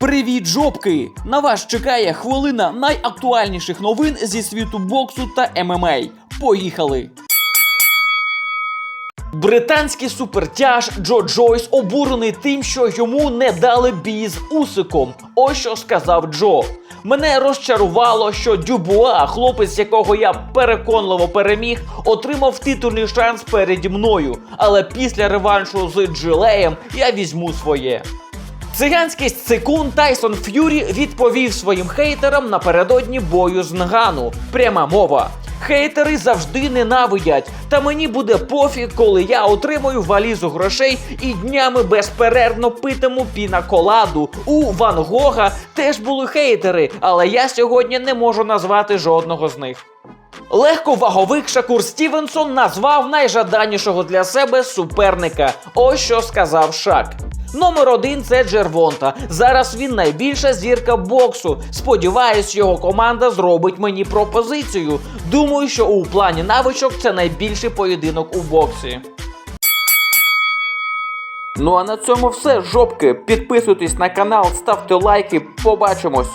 Привіт, жопки! На вас чекає хвилина найактуальніших новин зі світу боксу та ММА. Поїхали! Британський супертяж Джо Джойс обурений тим, що йому не дали бій з Усиком. Ось що сказав Джо. Мене розчарувало, що Дюбуа, хлопець, якого я переконливо переміг, отримав титульний шанс переді мною. Але після реваншу з Джилеєм я візьму своє. Циганський цикун Тайсон Ф'юрі відповів своїм хейтерам напередодні бою з Нгану. Пряма мова. Хейтери завжди ненавидять, та мені буде пофіг, коли я отримую валізу грошей і днями безперервно питиму пінаколаду. У Ван Гога теж були хейтери, але я сьогодні не можу назвати жодного з них. Легковаговик Шакур Стівенсон назвав найжаданішого для себе суперника. Ось що сказав Шак. Номер один це Джервонта. Зараз він найбільша зірка боксу. Сподіваюсь, його команда зробить мені пропозицію. Думаю, що у плані навичок це найбільший поєдинок у боксі. Ну а на цьому все, жопки. Підписуйтесь на канал, ставте лайки. Побачимось.